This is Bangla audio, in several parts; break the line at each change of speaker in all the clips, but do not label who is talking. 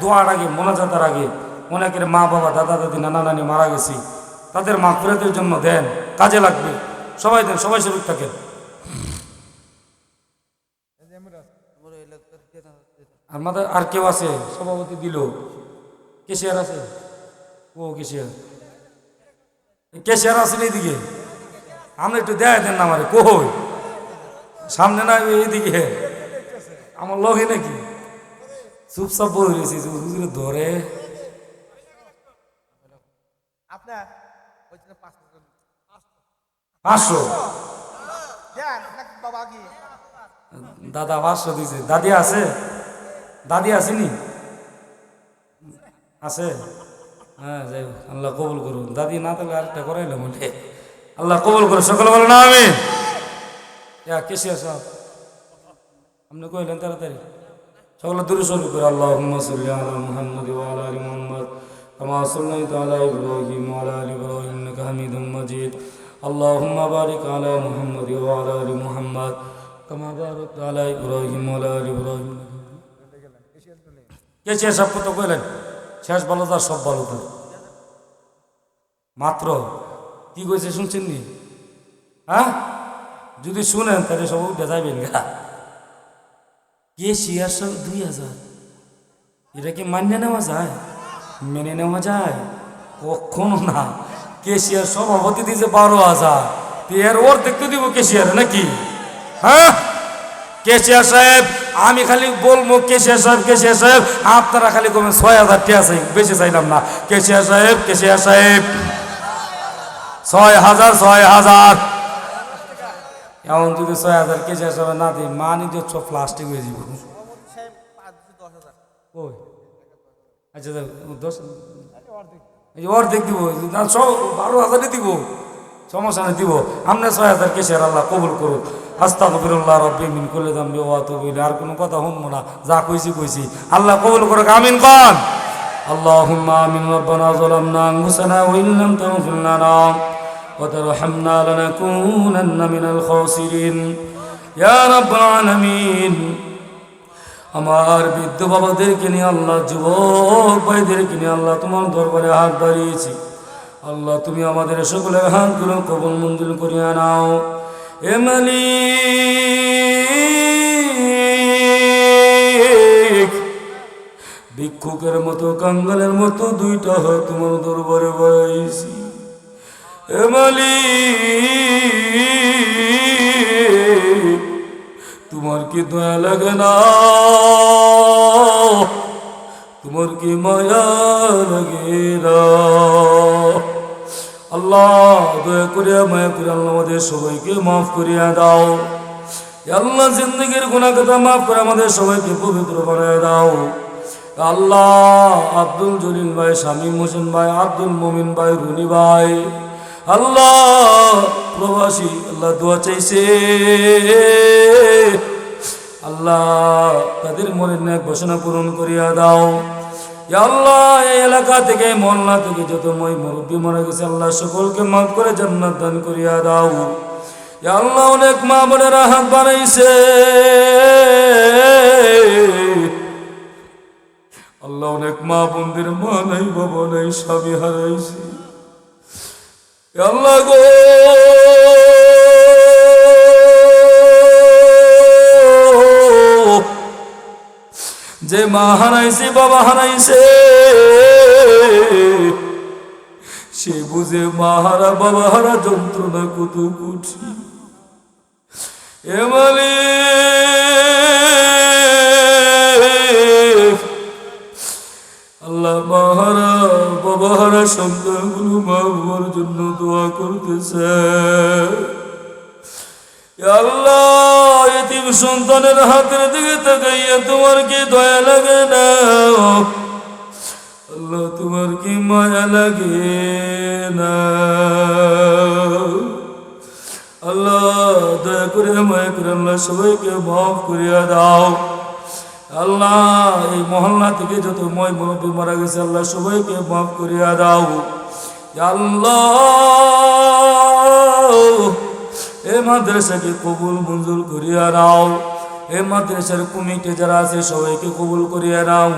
দোয়ার আগে, মোনাজাতার আগে অনেকের মা বাবা, দাদা দাদি, নানা নানি মারা গেছি। তাদের মা ফেরতের জন্য দেন, কাজে লাগবে। সবাই দেন, সবাই থাকেন। আর মাথায় আর কেউ আছে? সভাপতি দিল। কেশিয়ার আছে? ও, কেশিয়ার। কেশিয়ার আছেন এইদিকে আমরা একটু দেয় দেন না আমারে, কই? সামনে না এইদিকে আমার লগে নাকি? চুপচাপ বই রয়েছি হুজুরে ধরে। পাঁচশো। দাদা পাঁচশো দিছে দাদি আছে? দাদি আসেনি আছে? হ্যাঁ যাই হোক, আল্লাহ কবুল করুন দাদি না থাকলে আরেকটা করাইলাম বলে আল্লাহ কবুল করুন সকলে বলো না আমি কেসি আসা আপনি কইলেন তাড়াতাড়ি। সকল দুরুসল করে আল্লাহুম্মা সাল্লি শেষ ভালো তার, সব ভালো তার। মাত্র? কি কইছে শুনছেন নি? হ্যাঁ? যদি শুনেন, তাহলে সব দেখাইবেন গা। কে সব দুই হাজার এটা কি মান্য নেওয়া যায় মেনে নেওয়া যায় কখনো না কেশিয়ার সভাপতি দিয়েছে বারো হাজার এর ওর দেখতে দিব কেশিয়ার নাকি হ্যাঁ কেশিয়ার সাহেব আমি খালি বলব কেশিয়ার সাহেব কেশিয়ার সাহেব আপনারা খালি কমেন ছয় হাজার টিয়া চাই বেশি চাইলাম না কেশিয়ার সাহেব কেশিয়ার সাহেব ছয় হাজার ছয় হাজার এমন যদি ছয় হাজার কেশিয়ার সাহেব না দিই মানি দিচ্ছ প্লাস্টিক হয়ে যাব
সাহেব পাঁচ দশ হাজার
ওই আচ্ছা দেখ, দশ এই যে অর্ধেক দিব না সব বারো হাজারই দিব সমস্যা নেই দিব আমরা ছয় হাজার কেসের আল্লাহ কবুল করুক আস্তা কবিরুল্লাহ রব্বি মিন করলে দাম বেওয়া তো আর কোনো কথা শুনবো না যা কইছি কইছি আল্লাহ কবুল করুক আমিন কন اللهم آمين ربنا ظلمنا أنفسنا وإن لم تغفر لنا وترحمنا لنكونن من الخاسرين يا رب العالمين আমার বৃদ্ধ বাবাদেরকে নিয়ে আল্লাহ যুবক ভাইদেরকে নিয়ে আল্লাহ তোমার দরবারে হাত বাড়িয়েছি আল্লাহ তুমি আমাদের সকলের হাতগুলো কবল মঞ্জুর করিয়া নাও এ মালিক ভিক্ষুকের মতো কাঙ্গালের মতো দুইটা হাত তোমার দরবারে বাড়াইছি তোমার কি দয়া লাগে না? তোমার কি মায়া লাগে না? আল্লাহ, দয়া করিয়া মায়া করে আল্লাহ আমাদের সবাইকে মাফ করিয়া দাও। আল্লাহ, জিন্দগির গুণা কথা মাফ করে আমাদের সবাইকে পবিত্র বানায় দাও। আল্লাহ, আব্দুল জলিল ভাই, শামীম হোসেন ভাই, আব্দুল মোমিন ভাই, রুনি ভাই আল্লাহ, প্রবাসী, আল্লাহ দোয়া চাইছে। আল্লাহ, তাদের মনের ন্যাক ঘোষণা পূরণ করিয়া দাও। আল্লাহ, এই এলাকা থেকে, মহল্লা থেকে যত মই মুরব্বী মারা গেছে, আল্লাহ সকলকে মাফ করে জান্নাত দান করিয়া দাও। আল্লাহ, অনেক মা বোনেরা হাত বানাইছে আল্লাহ অনেক মা বোনদের মা নাই, বাবা হারাইছে। আল্লাহ গো যে মা হারাইছে বাবা হারাইছে সে বুঝে মা হারা বাবা হারা যন্ত্রণা কত কঠিন এ করতেছে আল্লাহ এতিম সন্তানের হাতের দিকে তাকাইয়া তোমার কি দয়া লাগে না আল্লাহ তোমার কি মায়া লাগে না আল্লাহ দয়া করে মায়া করে আল্লাহ সবাইকে মাফ করিয়া দাও আল্লাহ এই মহল্লা থেকে যত ময় মুরব্বী মারা গেছে আল্লাহ সবাইকে মাফ করিয়া দাও আল্লাহ এ মাদ্রাসাকে কবুল মঞ্জুর করিয়া নাও। এ মাদ্রাসার কমিটি যারা আছে, সবাইকে কবুল করিয়া নাও।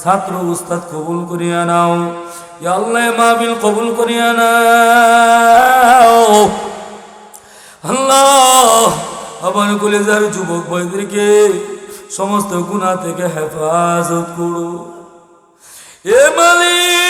ছাত্র উস্তাদ কবুল করিয়া নাও। আল্লাহ মাহবিল কবুল করিয়া নাও। আল্লাহ, আমার কলেজার যুবক ভাইদেরকে সমস্ত গুণা থেকে হেফাজত করো। এ মালিক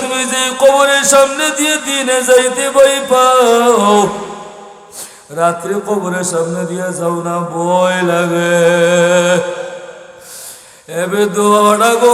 তুমি যে কবরের সামনে দিয়ে দিনে যাইতে বই পাও, রাত্রে কবরের সামনে দিয়ে যাও না বই লাগে। এবে দোয়াটা গো।